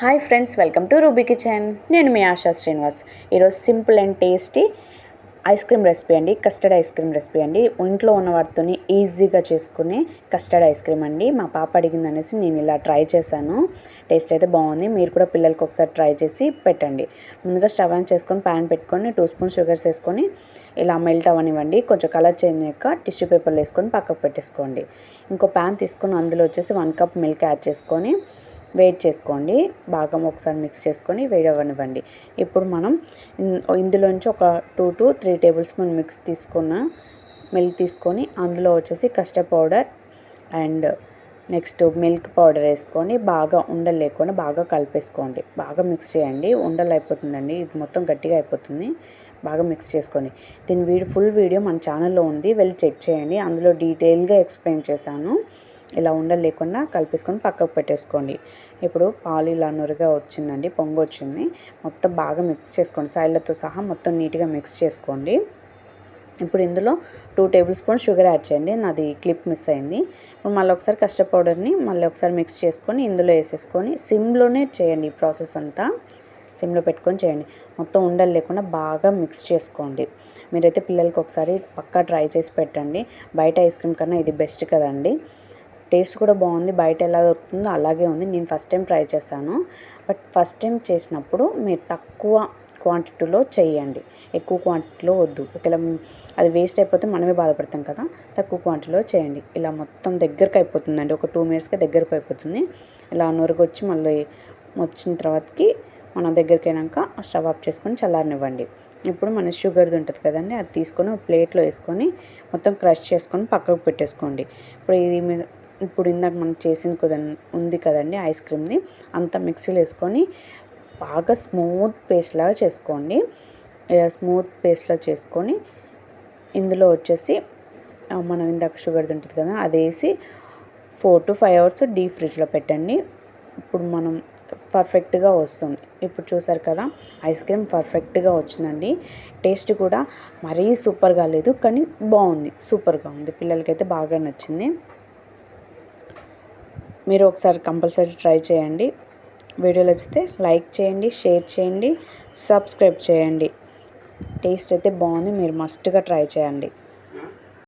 Hi friends welcome to Ruby kitchen నేను మీ ఆశా శ్రీనివాస్. ఈరోజు simple and tasty ice cream recipe అండి. కస్టర్డ్ ఐస్ క్రీమ్ రెసిపీ అండి. ఇంట్లో ఉన్న వాటితో ఈజీగా చేసుకునే కస్టర్డ్ ఐస్ క్రీమ్ అండి. మా పాప అడిగింది అనేసి నేను ఇలా ట్రై చేశాను. టేస్ట్ అయితే బాగుంది. మీరు కూడా పిల్లలకి ఒకసారి ట్రై చేసి పెట్టండి. ముందుగా స్టవ్ ఆన్ చేసుకొని ప్యాన్ పెట్టుకొని టూ స్పూన్ షుగర్స్ వేసుకొని ఇలా మెల్ట్ అవ్వనివ్వండి. కొంచెం కలర్ చేంజ్ అయ్యాక టిష్యూ పేపర్లు వేసుకొని పక్కకు పెట్టేసుకోండి. ఇంకో ప్యాన్ తీసుకొని అందులో వచ్చేసి వన్ కప్ మిల్క్ యాడ్ చేసుకొని వెయిట్ చేసుకోండి. బాగా ఒకసారి మిక్స్ చేసుకొని వేడవనివ్వండి అవ్వనివ్వండి ఇప్పుడు మనం ఇందులోంచి ఒక two to three tablespoon mix తీసుకున్న మిల్క్ తీసుకొని అందులో వచ్చేసి custard powder and next milk powder వేసుకొని బాగా ఉండలు లేకుండా బాగా కలిపేసుకోండి. బాగా మిక్స్ చేయండి. ఉండలు అయిపోతుందండి. ఇది మొత్తం గట్టిగా అయిపోతుంది. బాగా మిక్స్ చేసుకోండి. దీని వీడియో ఫుల్ వీడియో మన ఛానల్లో ఉంది. వెళ్ళి చెక్ చేయండి. అందులో డీటెయిల్గా ఎక్స్ప్లెయిన్ చేశాను. ఇలా ఉండలు లేకుండా కలిపేసుకొని పక్కకు పెట్టేసుకోండి. ఇప్పుడు పాలు ఇలా నురుగా వచ్చిందండి పొంగు వచ్చింది. మొత్తం బాగా మిక్స్ చేసుకోండి. సైడ్లతో సహా మొత్తం నీట్గా మిక్స్ చేసుకోండి. ఇప్పుడు ఇందులో two tablespoon sugar add చేయండి. నాది క్లిప్ మిస్ అయింది. ఇప్పుడు మళ్ళీ ఒకసారి కస్టర్డ్ పౌడర్ని మళ్ళీ ఒకసారి మిక్స్ చేసుకొని ఇందులో వేసేసుకొని సిమ్లోనే చేయండి ఈ ప్రాసెస్ అంతా. సిమ్లో పెట్టుకొని చేయండి. మొత్తం ఉండలు లేకుండా బాగా మిక్స్ చేసుకోండి. మీరైతే పిల్లలకి ఒకసారి పక్కా ట్రై చేసి పెట్టండి. బయట ఐస్ క్రీమ్ కన్నా ఇది బెస్ట్ కదండి. టేస్ట్ కూడా బాగుంది బయట ఎలా దొరుకుతుందో అలాగే ఉంది. నేను ఫస్ట్ టైం ట్రై చేశాను. బట్ ఫస్ట్ టైం చేసినప్పుడు మీరు తక్కువ క్వాంటిటీలో చేయండి. ఎక్కువ క్వాంటిటీలో వద్దు. ఒకవేళ అది వేస్ట్ అయిపోతే మనమే బాధపడతాం కదా. తక్కువ క్వాంటిటీలో చేయండి. ఇలా మొత్తం దగ్గరకు అయిపోతుందండి. ఒక టూ మినిట్స్కి దగ్గరకు అయిపోతుంది. ఇలా నొరగొచ్చి మళ్ళీ వచ్చిన తర్వాతకి మనం దగ్గరికి అయినాక స్టవ్ ఆఫ్ చేసుకొని చల్లారనివ్వండి. ఇప్పుడు మన షుగర్ది ఉంటుంది కదండి అది తీసుకొని ప్లేట్లో వేసుకొని మొత్తం క్రష్ చేసుకొని పక్కకు పెట్టేసుకోండి. ఇప్పుడు ఇది ఇప్పుడు ఇందాక మనం చేసింది కదండి ఉంది కదండి ఐస్ క్రీమ్ని అంతా మిక్సీలో వేసుకొని బాగా స్మూత్ పేస్ట్ లాగా చేసుకోండి. స్మూత్ పేస్ట్లో చేసుకొని ఇందులో వచ్చేసి మనం ఇందాక షుగర్ ఉంటుంది కదా అది వేసి four to five hours deep ఫ్రిడ్జ్లో పెట్టండి. ఇప్పుడు మనం పర్ఫెక్ట్గా వస్తుంది. ఇప్పుడు చూసారు కదా ఐస్ క్రీమ్ పర్ఫెక్ట్గా వచ్చిందండి. టేస్ట్ కూడా మరీ సూపర్గా లేదు కానీ బాగుంది సూపర్గా ఉంది. పిల్లలకైతే బాగా నచ్చింది. మీరు ఒకసారి కంపల్సరీ ట్రై చేయండి. వీడియోలు వచ్చితే లైక్ చేయండి షేర్ చేయండి సబ్స్క్రైబ్ చేయండి. టేస్ట్ అయితే బాగుంది మీరు మస్ట్గా ట్రై చేయండి.